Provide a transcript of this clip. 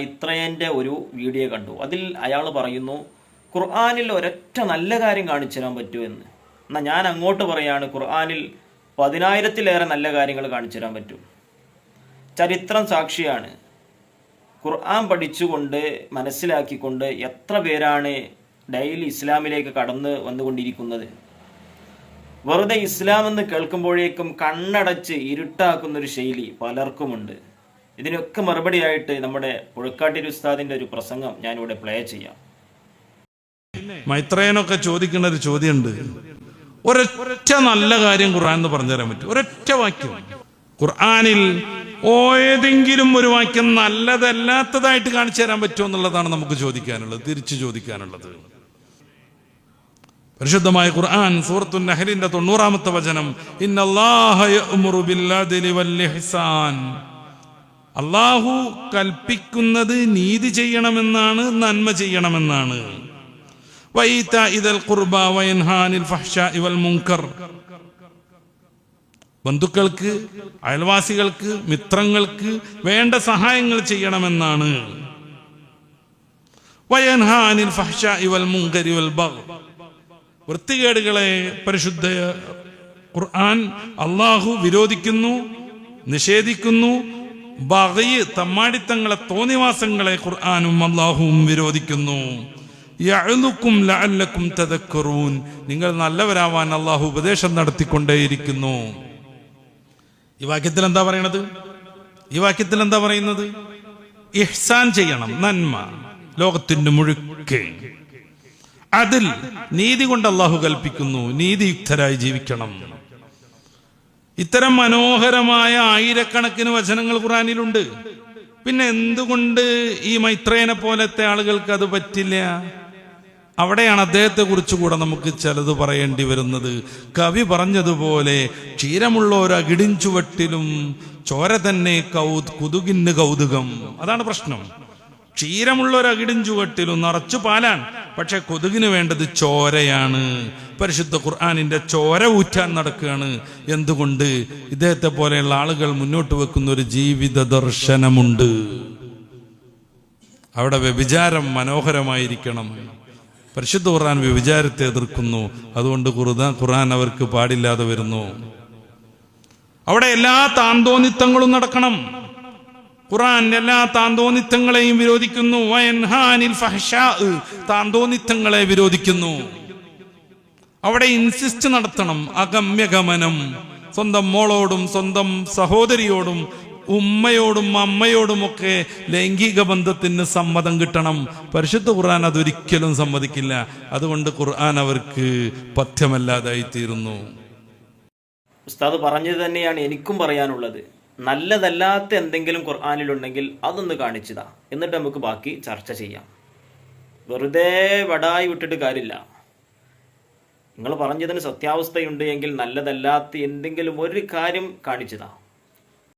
ഇത്രയന്റെ ഒരു വീഡിയോ കണ്ടു. അതിൽ അയാൾ പറയുന്നു ഖുർആാനിൽ ഒരൊറ്റ നല്ല കാര്യം കാണിച്ചു തരാൻ പറ്റുമെന്ന് എന്നാൽ ഞാൻ അങ്ങോട്ട് പറയാണ് ഖുർആാനിൽ പതിനായിരത്തിലേറെ നല്ല കാര്യങ്ങൾ കാണിച്ചു തരാൻ പറ്റും. ചരിത്രം സാക്ഷിയാണ്. ഖുർആൻ പഠിച്ചുകൊണ്ട് മനസ്സിലാക്കിക്കൊണ്ട് എത്ര പേരാണ് ഡെയിലി ഇസ്ലാമിലേക്ക് കടന്ന് വന്നുകൊണ്ടിരിക്കുന്നത്? വെറുതെ ഇസ്ലാം എന്ന് കേൾക്കുമ്പോഴേക്കും കണ്ണടച്ച് ഇരുട്ടാക്കുന്നൊരു ശൈലി പലർക്കുമുണ്ട്. ഇതിനൊക്കെ മറുപടിയായിട്ട് നമ്മുടെ പുഴക്കാട്ടിരി ഉസ്താദിന്റെ ഒരു പ്രസംഗം ഞാനിവിടെ പ്ലേ ചെയ്യാം. മൈത്രേനൊക്കെ ചോദിക്കുന്ന ഒരു ചോദ്യമുണ്ട്. ഒരൊറ്റ നല്ല കാര്യം ഖുർആൻ എന്ന് പറഞ്ഞു തരാൻ പറ്റും ഒരൊറ്റ വാക്യം. ഖുർആാനിൽ ഏതെങ്കിലും ഒരു വാക്യം നല്ലതല്ലാത്തതായിട്ട് കാണിച്ചു തരാൻ പറ്റുമോ എന്നുള്ളതാണ് നമുക്ക് ചോദിക്കാനുള്ളത് തിരിച്ചു ചോദിക്കാനുള്ളത്. പരിശുദ്ധമായ ഖുർആൻ സൂറത്തു നഹലിന്റെ തൊണ്ണൂറാമത്തെ വചനം ഇന്നല്ലാഹ യഅ്മുറു ബിൽഅദ്ലി വൽ അള്ളാഹു കൽപ്പിക്കുന്നത് നീതി ചെയ്യണമെന്നാണ് നന്മ ചെയ്യണമെന്നാണ്. ബന്ധുക്കൾക്ക് അയൽവാസികൾക്ക് മിത്രങ്ങൾക്ക് വേണ്ട സഹായങ്ങൾ ചെയ്യണമെന്നാണ്. വൃത്തികേടുകളെ പരിശുദ്ധ ഖുർആൻ അള്ളാഹു വിരോധിക്കുന്നു നിഷേധിക്കുന്നു ബഗയ് തമ്മാടിത്തങ്ങളെ തോന്നിവാസങ്ങളെ ഖുർആാനും അള്ളാഹുവും വിരോധിക്കുന്നു ും. നിങ്ങൾ നല്ലവരാവാൻ അള്ളാഹു ഉപദേശം നടത്തിക്കൊണ്ടേയിരിക്കുന്നു. ഈ വാക്യത്തിൽ എന്താ പറയണത്? ഈ വാക്യത്തിൽ എന്താ പറയുന്നത്? ഇഹ്സാൻ ചെയ്യണം നന്മ ലോകത്തിന്റെ മുഴുക്കെ. അതിൽ നീതി കൊണ്ട് അള്ളാഹു കൽപ്പിക്കുന്നു നീതിയുക്തരായി ജീവിക്കണം. ഇത്തരം മനോഹരമായ ആയിരക്കണക്കിന് വചനങ്ങൾ ഖുറാനിലുണ്ട് പിന്നെ എന്തുകൊണ്ട് ഈ മൈത്രേനെ പോലത്തെ ആളുകൾക്ക് അത് പറ്റില്ല? അവിടെയാണ് അദ്ദേഹത്തെ കുറിച്ച് കൂടെ നമുക്ക് ചിലത് പറയേണ്ടി വരുന്നത്. കവി പറഞ്ഞതുപോലെ ക്ഷീരമുള്ള ഒരു അകിടിഞ്ചുവട്ടിലും ചോര തന്നെ കൗത് കുതുകിന് കൗതുകം. അതാണ് പ്രശ്നം. ക്ഷീരമുള്ള ഒരു അകിടിഞ്ചുവട്ടിലും നിറച്ചു പാലാണ്. പക്ഷെ കൊതുകിന് വേണ്ടത് ചോരയാണ്. പരിശുദ്ധ ഖുർആാനിന്റെ ചോര ഊറ്റാൻ നടക്കുകയാണ്. എന്തുകൊണ്ട്? ഇദ്ദേഹത്തെ പോലെയുള്ള ആളുകൾ മുന്നോട്ട് വെക്കുന്ന ഒരു ജീവിത ദർശനമുണ്ട്. അവിടെ വ്യഭിചാരം മനോഹരമായിരിക്കണം. പരിശുദ്ധ ഖുർആൻ വ്യഭിചാരത്തെ എതിർക്കുന്നു. അതുകൊണ്ട് ഖുർആൻ ഖുർആൻ അവർക്ക് പാടില്ലാതെ വരുന്നു. അവിടെ എല്ലാ താന്തോന്നിത്തങ്ങളും നടക്കണം. ഖുറാൻ എല്ലാ താന്തോന്നിത്തങ്ങളെയും വിരോധിക്കുന്നു. താന്തോന്നിത്തങ്ങളെ വിരോധിക്കുന്നു. അവിടെ ഇൻസിസ്റ്റ് നടത്തണം അഗമ്യഗമനം. സ്വന്തം മോളോടും സ്വന്തം സഹോദരിയോടും ഉമ്മയോടും അമ്മയോടും ഒക്കെ ലൈംഗിക ബന്ധത്തിന് സമ്മതം കിട്ടണം. പരിശുദ്ധ ഖുർആൻ അതൊരിക്കലും സമ്മതിക്കില്ല. അതുകൊണ്ട് ഖുർആൻ അവർക്ക് പഥ്യമല്ലാതായി തീരുന്നു ഉസ്താദ് പറഞ്ഞത് തന്നെയാണ് എനിക്കും പറയാനുള്ളത്. നല്ലതല്ലാത്ത എന്തെങ്കിലും ഖുർആാനിലുണ്ടെങ്കിൽ അതൊന്ന് കാണിച്ചതാ. എന്നിട്ട് നമുക്ക് ബാക്കി ചർച്ച ചെയ്യാം. വെറുതെ വടായി വിട്ടിട്ട് കാര്യമില്ല. നിങ്ങൾ പറഞ്ഞതിന് സത്യാവസ്ഥയുണ്ട് എങ്കിൽ നല്ലതല്ലാത്ത എന്തെങ്കിലും ഒരു കാര്യം കാണിച്ചതാ.